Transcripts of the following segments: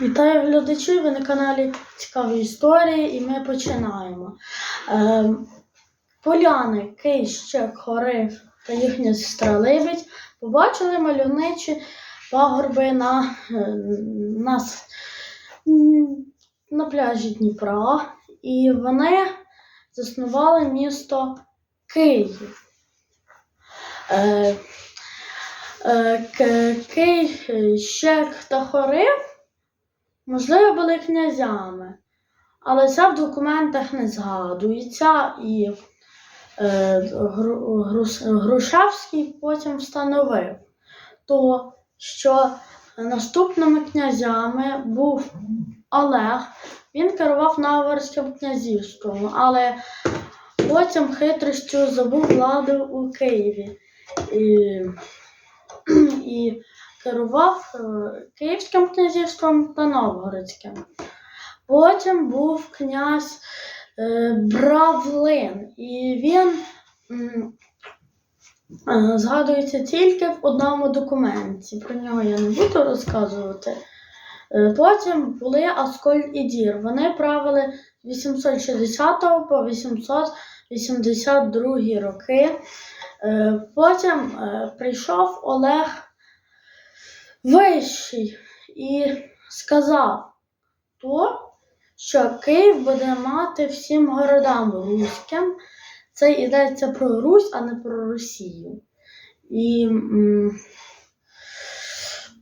Вітаю глядачів, ви на каналі Цікаві історії і ми починаємо. Е, поляни, Кищак, Хорив та їхня сестра побачили мальовничі пагорби на, е, на, на пляжі Дніпра, і вони заснували місто Київ. Е, е, К- Кищак та Хорив можливо, були князями, але це в документах не згадується, і е, Грушевський потім встановив, то, що наступними князями був Олег, він керував Наворським князівством, але потім хитростю забув владу у Києві. І, і керував е, Київським князівством та Новгородським. Потім був князь е, Бравлин, і він е, згадується тільки в одному документі. Про нього я не буду розказувати. Потім були Асколь і Дір. Вони правили з 860 по 882 роки. Потім прийшов Олег Вищий і сказав то, що Київ буде мати всім городам руським. Це йдеться про Русь, а не про Росію. І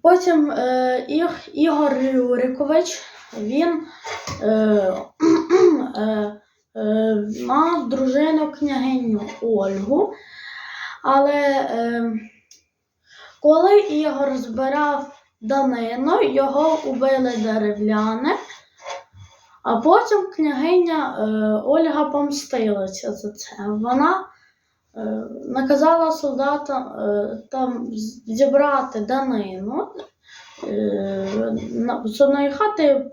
потім е, Іг- Ігор Рюрикович він е, е, е, мав дружину княгиню Ольгу, але е, коли Ігор збирав данину, його убили деревляни, а потім княгиня е, Ольга помстилася за це. Вона е, наказала солдатам е, там зібрати данину. З одної хати,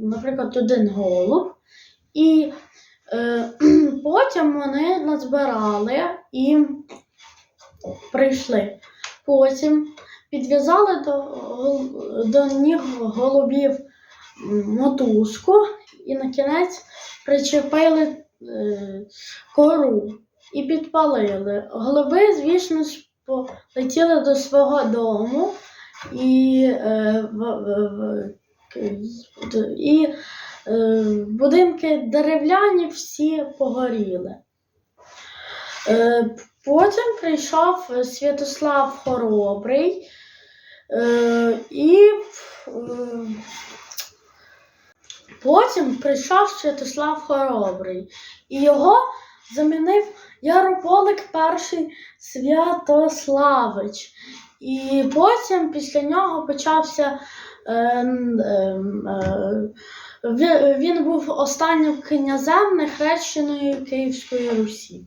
наприклад, один голуб, і потім вони назбирали і прийшли. Потім підв'язали до, до ніг голубів мотузку і на кінець причепили е, кору і підпалили. Голуби, звісно полетіли до свого дому і, е, і е, будинки дерев'яні всі погоріли. Е, Потім прийшов Святослав Хоробрий е, і е, потім прийшов Святослав Хоробрий, і його замінив Ярополик І Святославич. І потім після нього почався. Він був останнім князем нехрещеної Київської Русі.